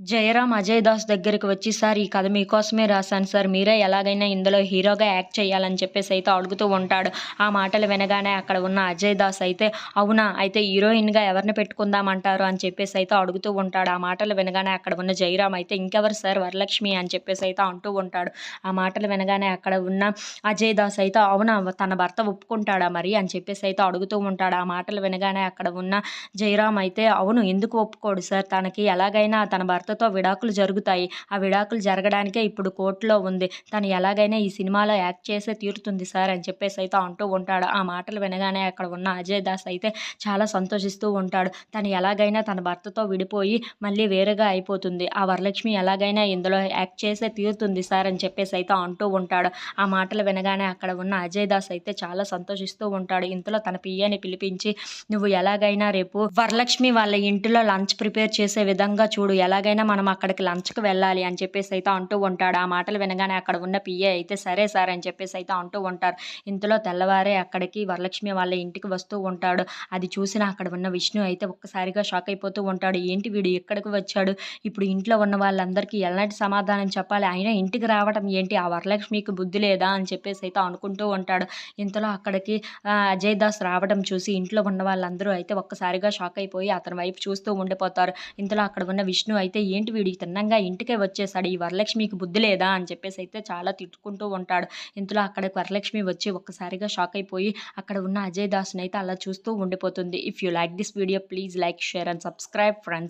జయరాం అజయ్ దాస్ దగ్గరికి వచ్చి సార్ ఈ కథ మీకోసమే రాశాను సార్. మీరే ఎలాగైనా ఇందులో హీరోగా యాక్ట్ చేయాలని చెప్పేసి అయితే అడుగుతూ ఉంటాడు. ఆ మాటలు వినగానే అక్కడ ఉన్న అజయ్ దాస్ అయితే అవునా అయితే హీరోయిన్గా ఎవరిని పెట్టుకుందామంటారు? అని చెప్పేసి అయితే అడుగుతూ ఉంటాడు. ఆ మాటలు వినగానే అక్కడ ఉన్న జయరాం అయితే ఇంకెవరు సార్? వరలక్ష్మి? అని చెప్పేసి అయితే అంటూ ఉంటాడు. ఆ మాటలు వినగానే అక్కడ ఉన్న అజయ్ దాస్ అయితే అవునా తన భర్త ఒప్పుకుంటాడా మరి? అని చెప్పేసి అయితే అడుగుతూ ఉంటాడు. ఆ మాటలు వినగానే అక్కడ ఉన్న జయరాం అయితే అవును ఎందుకు ఒప్పుకోడు సార్? తనకి ఎలాగైనా తన భర్త భర్తతో విడాకులు జరుగుతాయి. ఆ విడాకులు జరగడానికే ఇప్పుడు కోర్టులో ఉంది. తను ఎలాగైనా ఈ సినిమాలో యాక్ట్ చేసే తీరుతుంది సార్ అని చెప్పేసి అయితే అంటూ ఉంటాడు. ఆ మాటలు వినగానే అక్కడ ఉన్న అజయ్ దాస్ అయితే చాలా సంతోషిస్తూ ఉంటాడు. తను ఎలాగైనా తన భర్తతో విడిపోయి మళ్ళీ వేరేగా అయిపోతుంది. ఆ వరలక్ష్మి ఎలాగైనా ఇందులో యాక్ట్ చేసే తీరుతుంది సార్ అని చెప్పేసి అయితే అంటూ ఉంటాడు. ఆ మాటలు వినగానే అక్కడ ఉన్న అజయ్ దాస్ అయితే చాలా సంతోషిస్తూ ఉంటాడు. ఇంతలో తన పియ్యని పిలిపించి నువ్వు ఎలాగైనా రేపు వరలక్ష్మి వాళ్ళ ఇంటిలో లంచ్ ప్రిపేర్ చేసే విధంగా చూడు. ఎలాగైనా మనం అక్కడికి లంచ్కి వెళ్ళాలి అని చెప్పేసి అయితే అంటూ ఉంటాడు. ఆ మాటలు వినగానే అక్కడ ఉన్న పిఏ అయితే సరే సార్ అని చెప్పేసి అయితే అంటూ ఉంటారు. ఇంతలో తెల్లవారే అక్కడికి వరలక్ష్మి వాళ్ళ ఇంటికి వస్తూ ఉంటాడు. అది చూసిన అక్కడ ఉన్న విష్ణు అయితే ఒక్కసారిగా షాక్ అయిపోతూ ఉంటాడు. ఏంటి వీడు ఎక్కడికి వచ్చాడు? ఇప్పుడు ఇంట్లో ఉన్న వాళ్ళందరికీ ఎలాంటి సమాధానం చెప్పాలి? అయినా ఇంటికి రావడం ఏంటి? ఆ వరలక్ష్మికి బుద్ధి లేదా? అని చెప్పేసి అయితే అనుకుంటూ ఉంటాడు. ఇంతలో అక్కడికి అజయ్ దాస్ రావడం చూసి ఇంట్లో ఉన్న వాళ్ళందరూ అయితే ఒక్కసారిగా షాక్ అయిపోయి అతని వైపు చూస్తూ ఉండిపోతారు. ఇంతలో అక్కడ ఉన్న విష్ణు అయితే ఏంటి వీడికి తిన్నంగా ఇంటికే వచ్చేసాడు ఈ వరలక్ష్మికి బుద్ధి లేదా అని చెప్పేసి అయితే చాలా తిట్టుకుంటూ ఉంటాడు. ఇంతలో అక్కడికి వరలక్ష్మి వచ్చి ఒక్కసారిగా షాక్ అయిపోయి అక్కడ ఉన్న అజయ్ దాస్ని అయితే అలా చూస్తూ ఉండిపోతుంది. If you like this video please like share and subscribe friends